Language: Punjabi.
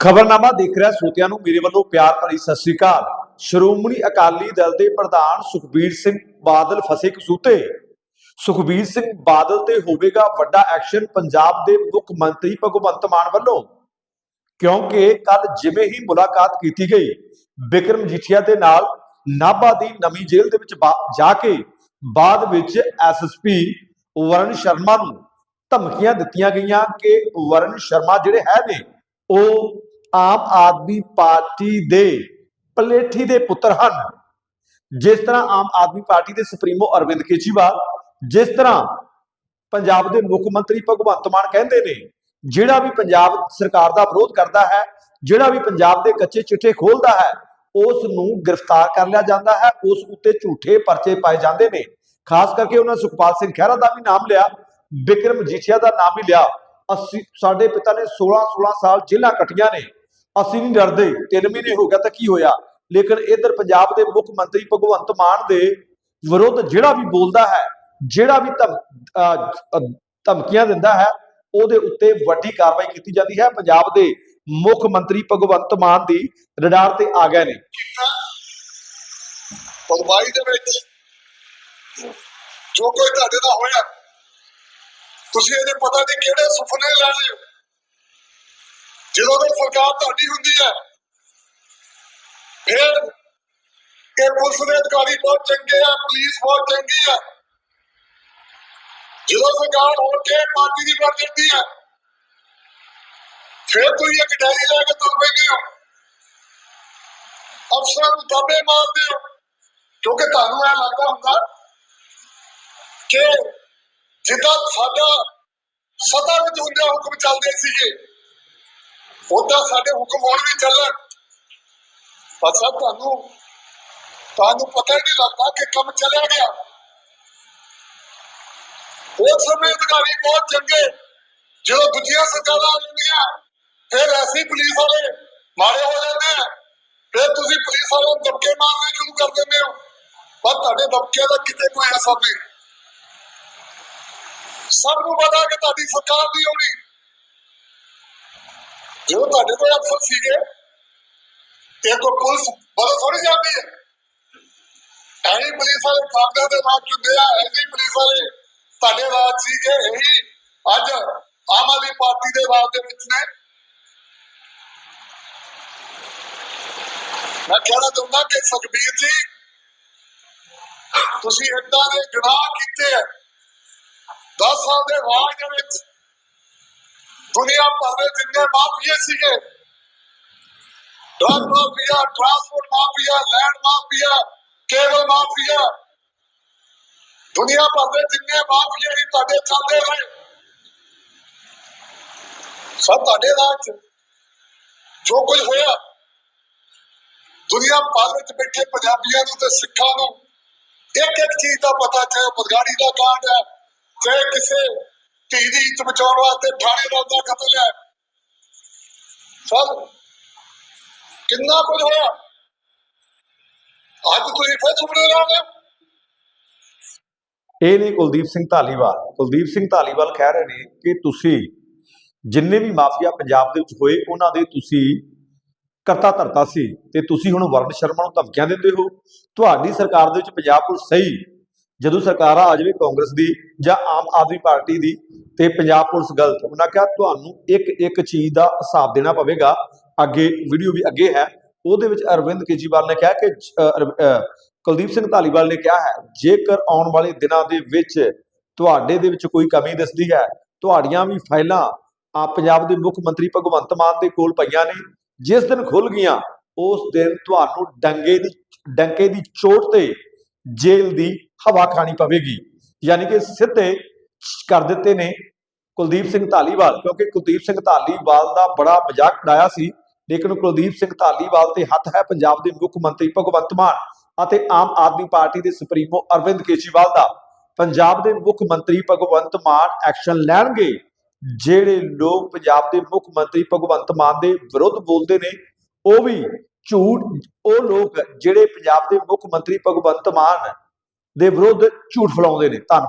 ਖਬਰਨਾਮਾ ਦੇਖ ਰਿਹਾ ਸੋਤਿਆਂ ਨੂੰ, ਮੇਰੇ ਵੱਲੋਂ ਪਿਆਰ ਭਰੀ ਸਤਿ ਸ੍ਰੀ ਅਕਾਲ। ਸ਼੍ਰੋਮਣੀ ਅਕਾਲੀ ਦਲ ਦੇ ਪ੍ਰਧਾਨ ਸੁਖਬੀਰ ਸਿੰਘ ਬਾਦਲ ਫਸੇ ਕਸੂਤੇ। ਸੁਖਬੀਰ ਸਿੰਘ ਬਾਦਲ ਤੇ ਹੋਵੇਗਾ ਵੱਡਾ ਐਕਸ਼ਨ ਪੰਜਾਬ ਦੇ ਮੁੱਖ ਮੰਤਰੀ ਭਗਵੰਤ ਮਾਨ ਵੱਲੋਂ। ਕਿਉਂਕਿ ਕੱਲ ਜਿਵੇਂ ਹੀ ਮੁਲਾਕਾਤ ਕੀਤੀ ਗਈ, ਬਿਕਰਮ ਜੀਠੀਆ ਦੇ ਨਾਲ ਨਾਭਾ ਦੀ ਨਵੀਂ ਜੇਲ੍ਹ ਦੇ ਵਿੱਚ ਜਾ ਕੇ ਬਾਅਦ ਵਿੱਚ ਐਸਐਸਪੀ ਵਰਨ ਸ਼ਰਮਾ ਨੂੰ ਧਮਕੀਆਂ ਦਿੱਤੀਆਂ ਗਈਆਂ ਕਿ ਵਰਨ ਸ਼ਰਮਾ ਜਿਹੜੇ ਹੈ ਨੇ, ਉਹ ਆਮ ਆਦਮੀ ਪਾਰਟੀ ਦੇ ਪਲੇਠੀ ਦੇ ਪੁੱਤਰ ਹਨ। ਜਿਸ ਤਰ੍ਹਾਂ ਆਮ ਆਦਮੀ ਪਾਰਟੀ ਦੇ ਸੁਪਰੀਮੋ ਅਰਵਿੰਦ ਕੇਜਰੀਵਾਲ, ਜਿਸ ਤਰ੍ਹਾਂ ਪੰਜਾਬ ਦੇ ਮੁੱਖ ਮੰਤਰੀ ਭਗਵੰਤ ਮਾਨ ਕਹਿੰਦੇ ਨੇ, ਜਿਹੜਾ ਵੀ ਪੰਜਾਬ ਸਰਕਾਰ ਦਾ ਵਿਰੋਧ ਕਰਦਾ ਹੈ, ਜਿਹੜਾ ਵੀ ਪੰਜਾਬ ਦੇ ਕੱਚੇ ਚਿੱਠੇ ਖੋਲਦਾ ਹੈ, ਉਸ ਨੂੰ ਗ੍ਰਿਫਤਾਰ ਕਰ ਲਿਆ ਜਾਂਦਾ ਹੈ, ਉਸ ਉੱਤੇ ਝੂਠੇ ਪਰਚੇ ਪਾਏ ਜਾਂਦੇ ਨੇ। ਖਾਸ ਕਰਕੇ ਉਹਨਾਂ ਸੁਖਪਾਲ ਸਿੰਘ ਖਹਿਰਾ ਦਾ ਵੀ ਨਾਮ ਲਿਆ ਬਿਕਰਮ ਜੀਠੀਆ ਦਾ ਨਾਮ ਵੀ ਲਿਆ। ਅਸੀਂ ਸਾਡੇ ਪਿਤਾ ਨੇ 16 16 ਸਾਲ ਜੇਲ੍ਹਾਂ ਕੱਟੀਆਂ ਨੇ। ਅਸੀਂ ਨਹੀਂ ਡਰਦੇ, ਤਿੰਨ ਮਹੀਨੇ ਹੋ ਗਿਆ ਤਾਂ ਕੀ ਹੋਇਆ? ਲੇਕਿਨ ਇਧਰ ਪੰਜਾਬ ਦੇ ਮੁੱਖ ਮੰਤਰੀ ਭਗਵੰਤ ਮਾਨ ਦੇ ਵਿਰੁੱਧ ਜਿਹੜਾ ਵੀ ਬੋਲਦਾ ਹੈ, ਜਿਹੜਾ ਵੀ ਧਮਕੀਆਂ ਦਿੰਦਾ ਹੈ, ਉਹਦੇ ਉੱਤੇ ਵੱਡੀ ਕਾਰਵਾਈ ਕੀਤੀ ਜਾਂਦੀ ਹੈ। ਪੰਜਾਬ ਦੇ ਮੁੱਖ ਮੰਤਰੀ ਭਗਵੰਤ ਮਾਨ ਦੀ ਰਡਾਰ ਤੇ ਆ ਗਏ ਨੇ। ਪਗਵਾਈ ਦੇ ਵਿੱਚ ਜੋ ਕੋਈ ਤੁਹਾਡੇ ਨਾਲ ਹੋਇਆ ਤੁਸੀਂ ਇਹਦੇ ਪਤਾ ਨਹੀਂ ਕਿਹੜੇ ਸੁਪਨੇ ਲੈ ਲਏ ਜਦੋਂ ਤੱਕ ਸਰਕਾਰ ਤੁਹਾਡੀ ਹੁੰਦੀ ਹੈ, ਫਿਰ ਇਹ ਪੁਲਿਸ ਦੇ ਅਧਿਕਾਰੀ ਬਹੁਤ ਚੰਗੇ ਆ, ਪੁਲਿਸ ਬਹੁਤ ਚੰਗੀ ਆ। ਜਦੋਂ ਸਰਕਾਰ ਹੋ ਕੇ ਪਾਰਟੀ ਦੀ ਬਣ ਜਾਂਦੀ ਹੈ, ਫਿਰ ਤੁਸੀਂ ਇੱਕ ਡੈਰੀ ਲੈ ਕੇ ਤੁਰ ਪੈਂਦੇ ਹੋ। ਅਫਸਰਾਂ ਨੂੰ ਦਾਬੇ ਮਾਰਦੇ ਹੋ, ਕਿਉਂਕਿ ਤੁਹਾਨੂੰ ਇਹ ਲੱਗਦਾ ਹੁੰਦਾ ਕਿ ਜਿੱਦਾਂ ਸਾਡਾ ਸਦਾ ਵਿੱਚ ਹੁੰਦੇ ਹੁਕਮ ਚੱਲਦੇ ਸੀਗੇ ਉਦਾਂ ਸਾਡੇ ਹੁਕਮ ਹੁਣ ਵੀ ਚੱਲਣ। ਪਰ ਤੁਹਾਨੂੰ ਤੁਹਾਨੂੰ ਪਤਾ ਹੀ ਨਹੀਂ ਲੱਗਦਾ ਕਿ ਕੰਮ ਚੱਲਿਆ ਗਿਆ। ਉਸ ਸਮੇਂ ਅਧਿਕਾਰੀ ਬਹੁਤ ਚੰਗੇ, ਜਦੋਂ ਦੂਜੀਆਂ ਸਰਕਾਰਾਂ ਆ ਜਾਂਦੀਆਂ, ਫਿਰ ਐਸੀ ਪੁਲਿਸ ਵਾਲੇ ਮਾਰੇ ਹੋ ਜਾਂਦੇ ਆ। ਫਿਰ ਤੁਸੀਂ ਪੁਲਿਸ ਵਾਲਿਆਂ ਨੂੰ ਦਬਕੇ ਮਾਰਨੇ ਸ਼ੁਰੂ ਕਰ ਦਿੰਦੇ ਹੋ। ਪਰ ਤੁਹਾਡੇ ਧਮਕਿਆਂ ਦਾ ਕਿਤੇ ਕੋਈ ਅਸਰ ਨਹੀਂ। ਸਭ ਨੂੰ ਪਤਾ ਕਿ ਤੁਹਾਡੀ ਸਰਕਾਰ ਨਹੀਂ ਹੋਣੀ ਜਦੋਂ ਤੁਹਾਡੇ ਕੋਲ ਅਫਸਰ ਸੀਗੇ, ਇਹ ਤੋਂ ਪੁਲਿਸ ਬਦਲ ਥੋੜੀ ਜਾਂਦੀ ਹੈ। ਐਹੀ ਪੁਲਿਸ ਵਾਲੇ ਕਾਂਗਰਸ ਦੇ ਰਾਜ ਚੁੰਦੇ ਆ ਐਹੀ ਪੁਲਿਸ ਵਾਲੇ ਤੁਹਾਡੇ ਰਾਜ ਸੀਗੇ, ਇਹੀ ਅੱਜ ਆਮ ਆਦਮੀ ਪਾਰਟੀ ਦੇ ਰਾਜ ਦੇ ਵਿੱਚ ਨੇ। ਮੈਂ ਕਹਿਣਾ ਚਾਹੁੰਦਾ ਕਿ ਸੁਖਬੀਰ ਜੀ, ਤੁਸੀਂ ਏਦਾਂ ਦੇ ਗੁਨਾਹ ਕੀਤੇ ਆ। 10 ਸਾਲ ਦੇ ਰਾਜ ਦੇ ਵਿੱਚ ਦੁਨੀਆ ਭਰ ਦੇ ਜਿੰਨੇ ਮਾਫੀਏ ਸੀਗੇ। Drug mafia, transport mafia, land mafia, cable mafia. ਦੁਨੀਆ ਭਰ ਦੇ ਜਿੰਨੇ ਮਾਫੀਏ ਹੀ ਤੁਹਾਡੇ ਚੱਲਦੇ ਰਹੇ। ਸਭ ਤੁਹਾਡੇ ਰਾਜ ਜੋ ਕੁਝ ਹੋਇਆ, ਦੁਨੀਆ ਭਰ ਵਿੱਚ ਬੈਠੇ ਪੰਜਾਬੀਆਂ ਨੂੰ ਤੇ ਸਿੱਖਾਂ ਨੂੰ ਇੱਕ ਇੱਕ ਚੀਜ਼ ਦਾ ਪਤਾ ਚਾਹੇ ਬਦਗਾੜੀ ਦਾ ਕਾਂਡ ਹੈ। ਚਾਹੇ ਕਿਸੇ ਧੀ ਦੀ ਇੱਜ਼ਤ ਬਚਾਉਣ ਵਾਸਤੇ ਥਾਣੇਦਾਰ ਦਾ ਕਤਲ ਹੈ ਸਭ ਕਿੰਨਾ ਕੁਝ ਹੋਇਆ? ਅੱਜ ਤੁਸੀਂ ਫਿਰ ਸੁਪਨੇ ਲਾ ਇਹ ਨੇ ਕੁਲਦੀਪ ਸਿੰਘ ਧਾਲੀਵਾਲ। ਕੁਲਦੀਪ ਸਿੰਘ ਧਾਲੀਵਾਲ ਕਹਿ ਰਹੇ ਨੇ ਕਿ ਤੁਸੀਂ ਜਿੰਨੇ ਵੀ ਮਾਫੀਆ ਪੰਜਾਬ ਦੇ ਵਿੱਚ ਹੋਏ, ਉਹਨਾਂ ਦੇ ਤੁਸੀਂ ਕਰਤਾ ਧਰਤਾ ਸੀ ਤੇ ਤੁਸੀਂ ਹੁਣ ਵਰਨ ਸ਼ਰਮਾ ਨੂੰ ਧਮਕੀਆਂ ਦਿੰਦੇ ਹੋ। ਤੁਹਾਡੀ ਸਰਕਾਰ ਦੇ ਵਿੱਚ ਪੰਜਾਬ ਪੁਲਿਸ ਸਹੀ ਜਦੋਂ ਸਰਕਾਰ ਆ ਜਾਵੇ ਕਾਂਗਰਸ ਦੀ ਜਾਂ ਆਮ ਆਦਮੀ ਪਾਰਟੀ ਦੀ ਤੇ ਪੰਜਾਬ ਪੁਲਿਸ ਗਲਤ, ਉਹਨਾਂ ਕਿਹਾ ਤੁਹਾਨੂੰ ਇੱਕ ਇੱਕ ਚੀਜ਼ ਦਾ ਹਿਸਾਬ ਦੇਣਾ ਪਵੇਗਾ। ਅੱਗੇ ਵੀਡੀਓ ਵੀ ਅੱਗੇ ਹੈ। ਉਹਦੇ ਵਿੱਚ ਅਰਵਿੰਦ ਕੇਜਰੀਵਾਲ ਨੇ ਕਿਹਾ ਕਿ ਕੁਲਦੀਪ ਸਿੰਘ ਧਾਲੀਵਾਲ ਨੇ ਕਿਹਾ ਹੈ, ਜੇਕਰ ਆਉਣ ਵਾਲੇ ਦਿਨਾਂ ਦੇ ਵਿੱਚ ਤੁਹਾਡੇ ਦੇ ਵਿੱਚ ਕੋਈ ਕਮੀ ਦਿਸਦੀ ਹੈ, ਤੁਹਾਡੀਆਂ ਵੀ ਫਾਈਲਾਂ ਆ ਪੰਜਾਬ ਦੇ ਮੁੱਖ ਮੰਤਰੀ ਭਗਵੰਤ ਮਾਨ ਦੇ ਕੋਲ ਪਈਆਂ ਨੇ, ਜਿਸ ਦਿਨ ਖੁੱਲ ਗਈਆਂ, ਉਸ ਦਿਨ ਤੁਹਾਨੂੰ ਡੰਗੇ ਦੀ, ਡੰਕੇ ਦੀ ਚੋਟ ਤੇ ਜੇਲ੍ਹ ਦੀ ਹਵਾ ਖਾਣੀ ਪਵੇਗੀ। ਯਾਨੀ ਕਿ ਸਿੱਧੇ ਕਰ ਦਿੱਤੇ ਨੇ ਕੁਲਦੀਪ ਸਿੰਘ ਧਾਲੀਵਾਲ, ਕਿਉਂਕਿ ਕੁਲਦੀਪ ਸਿੰਘ ਧਾਲੀਵਾਲ ਦਾ ਬੜਾ ਮਜ਼ਾਕ ਉਡਾਇਆ ਸੀ, ਲੇਕਿਨ ਕੁਲਦੀਪ ਸਿੰਘ ਧਾਲੀਵਾਲ ਤੇ ਹੱਥ ਹੈ ਪੰਜਾਬ ਦੇ ਮੁੱਖ ਮੰਤਰੀ ਭਗਵੰਤ ਮਾਨ ਅਤੇ ਆਮ ਆਦਮੀ ਪਾਰਟੀ ਦੇ ਸੁਪਰੀਮੋ ਅਰਵਿੰਦ ਕੇਜਰੀਵਾਲ ਦਾ। ਪੰਜਾਬ ਦੇ ਮੁੱਖ ਮੰਤਰੀ ਭਗਵੰਤ ਮਾਨ ਐਕਸ਼ਨ ਲੈਣਗੇ, ਜਿਹੜੇ ਲੋਕ ਪੰਜਾਬ ਦੇ ਮੁੱਖ ਮੰਤਰੀ ਭਗਵੰਤ ਮਾਨ ਦੇ ਵਿਰੁੱਧ ਬੋਲਦੇ ਨੇ, ਉਹ ਵੀ ਝੂਠ, ਉਹ ਲੋਕ ਜਿਹੜੇ ਪੰਜਾਬ ਦੇ ਮੁੱਖ ਮੰਤਰੀ ਭਗਵੰਤ ਮਾਨ ਦੇ ਵਿਰੁੱਧ ਝੂਠ ਫੈਲਾਉਂਦੇ ਨੇ। ਧੰਨਵਾਦ।